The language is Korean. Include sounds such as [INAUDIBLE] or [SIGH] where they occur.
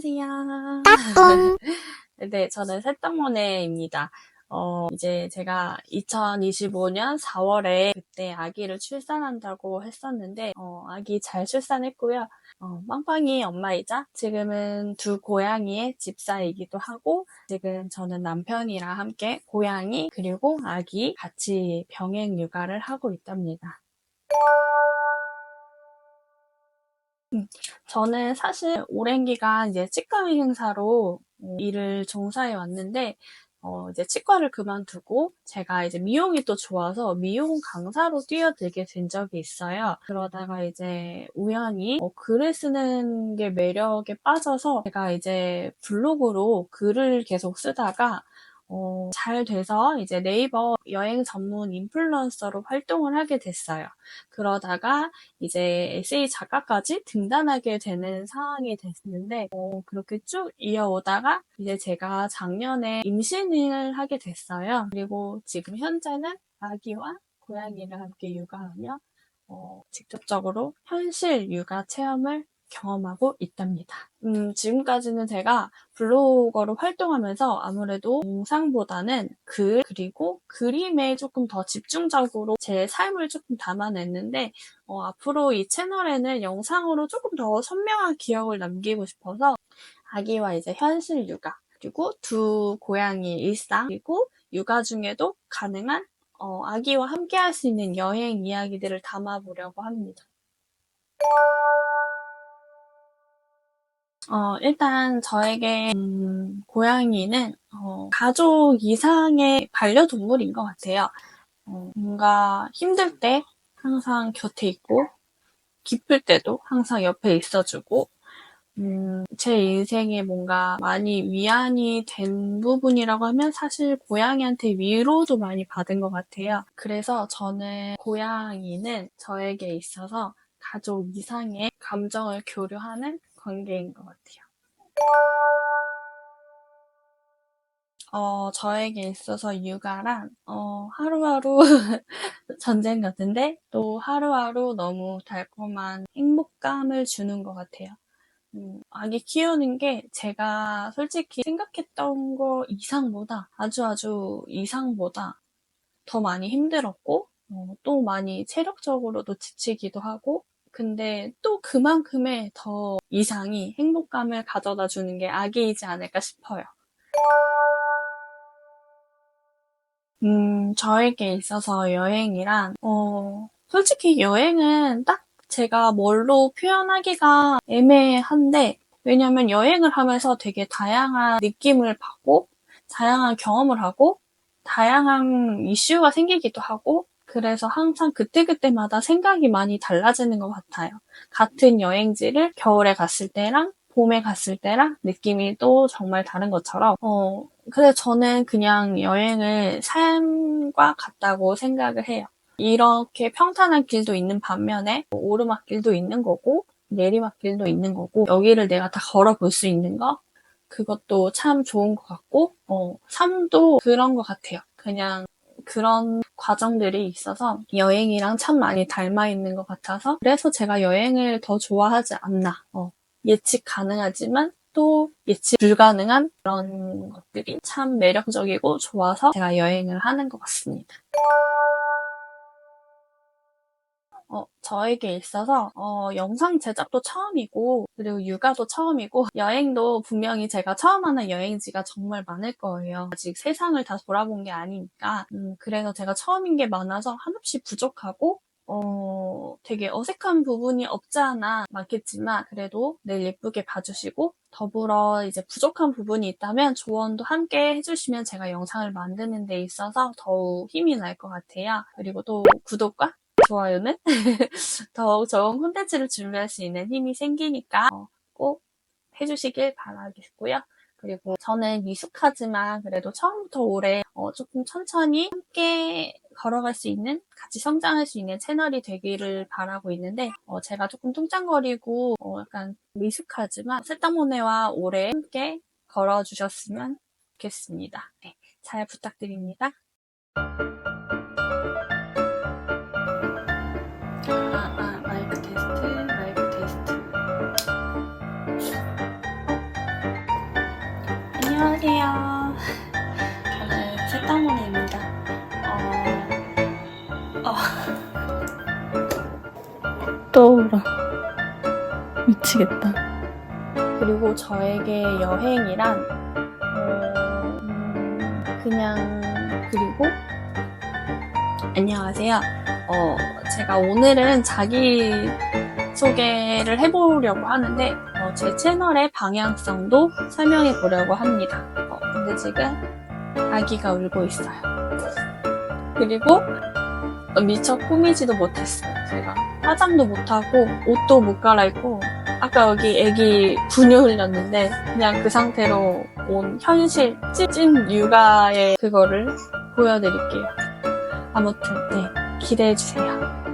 안녕하세요. [LAUGHS] 네, 저는 새떡모네입니다. 어, 이제 제가 2025년 4월에 그때 아기를 출산한다고 했었는데, 어, 아기 잘 출산했고요. 어, 빵빵이 엄마이자 지금은 두 고양이의 집사이기도 하고, 지금 저는 남편이랑 함께 고양이 그리고 아기 같이 병행 육아를 하고 있답니다. 음, 저는 사실 오랜 기간 이제 치과 의행사로 어, 일을 종사해 왔는데, 어, 이제 치과를 그만두고 제가 이제 미용이 또 좋아서 미용 강사로 뛰어들게 된 적이 있어요. 그러다가 이제 우연히 어, 글을 쓰는 게 매력에 빠져서 제가 이제 블로그로 글을 계속 쓰다가 어, 잘 돼서 이제 네이버 여행 전문 인플루언서로 활동을 하게 됐어요. 그러다가 이제 에세이 작가까지 등단하게 되는 상황이 됐는데, 어, 그렇게 쭉 이어오다가 이제 제가 작년에 임신을 하게 됐어요. 그리고 지금 현재는 아기와 고양이를 함께 육아하며, 어, 직접적으로 현실 육아 체험을 경험하고 있답니다. 음, 지금까지는 제가 블로거로 활동하면서 아무래도 영상보다는 글, 그리고 그림에 조금 더 집중적으로 제 삶을 조금 담아냈는데, 어, 앞으로 이 채널에는 영상으로 조금 더 선명한 기억을 남기고 싶어서 아기와 이제 현실 육아, 그리고 두 고양이 일상, 그리고 육아 중에도 가능한 어, 아기와 함께 할 수 있는 여행 이야기들을 담아보려고 합니다. 어, 일단 저에게 음, 고양이는 어, 가족 이상의 반려동물인 것 같아요. 어, 뭔가 힘들 때 항상 곁에 있고 기쁠 때도 항상 옆에 있어주고 음, 제 인생에 뭔가 많이 위안이 된 부분이라고 하면 사실 고양이한테 위로도 많이 받은 것 같아요. 그래서 저는 고양이는 저에게 있어서 가족 이상의 감정을 교류하는 관계인 것 같아요. 어, 저에게 있어서 육아란, 어, 하루하루 [LAUGHS] 전쟁 같은데, 또 하루하루 너무 달콤한 행복감을 주는 것 같아요. 음, 아기 키우는 게 제가 솔직히 생각했던 거 이상보다, 아주 아주 이상보다 더 많이 힘들었고, 어, 또 많이 체력적으로도 지치기도 하고, 근데 또 그만큼의 더 이상이 행복감을 가져다 주는 게 아기이지 않을까 싶어요. 음, 저에게 있어서 여행이란, 어, 솔직히 여행은 딱 제가 뭘로 표현하기가 애매한데, 왜냐면 여행을 하면서 되게 다양한 느낌을 받고, 다양한 경험을 하고, 다양한 이슈가 생기기도 하고, 그래서 항상 그때그때마다 생각이 많이 달라지는 것 같아요. 같은 여행지를 겨울에 갔을 때랑 봄에 갔을 때랑 느낌이 또 정말 다른 것처럼, 어, 근데 저는 그냥 여행을 삶과 같다고 생각을 해요. 이렇게 평탄한 길도 있는 반면에 오르막길도 있는 거고 내리막길도 있는 거고 여기를 내가 다 걸어볼 수 있는 거 그것도 참 좋은 것 같고 어, 삶도 그런 것 같아요. 그냥 그런 과정들이 있어서 여행이랑 참 많이 닮아 있는 것 같아서 그래서 제가 여행을 더 좋아하지 않나 어, 예측 가능하지만 또 예측 불가능한 그런 것들이 참 매력적이고 좋아서 제가 여행을 하는 것 같습니다. 어, 저에게 있어서 어, 영상 제작도 처음이고 그리고 육아도 처음이고 여행도 분명히 제가 처음 하는 여행지가 정말 많을 거예요. 아직 세상을 다 돌아본 게 아니니까 음, 그래서 제가 처음인 게 많아서 한없이 부족하고 어, 되게 어색한 부분이 없지 않아 많겠지만 그래도 늘 예쁘게 봐주시고 더불어 이제 부족한 부분이 있다면 조언도 함께 해주시면 제가 영상을 만드는 데 있어서 더욱 힘이 날 것 같아요. 그리고 또 구독과 좋아요는 [LAUGHS] 더욱 좋은 콘텐츠를 준비할 수 있는 힘이 생기니까 어, 꼭 해주시길 바라겠고요. 그리고 저는 미숙하지만 그래도 처음부터 올해 어, 조금 천천히 함께 걸어갈 수 있는, 같이 성장할 수 있는 채널이 되기를 바라고 있는데 어, 제가 조금 뚱짱거리고 어, 약간 미숙하지만 세타모네와 올해 함께 걸어주셨으면 좋겠습니다. 네, 잘 부탁드립니다. 미치겠다. 그리고 저에게 여행이란 어, 음, 그냥 그리고 안녕하세요. 어, 제가 오늘은 자기 소개를 해보려고 하는데 어, 제 채널의 방향성도 설명해 보려고 합니다. 어, 근데 지금 아기가 울고 있어요. 그리고 미처 꾸미지도 못했어요. 제가 화장도 못하고 옷도 못 갈아입고 아까 여기 애기 분유 흘렸는데 그냥 그 상태로 온 현실 찐 육아의 그거를 보여드릴게요. 아무튼 네 기대해 주세요.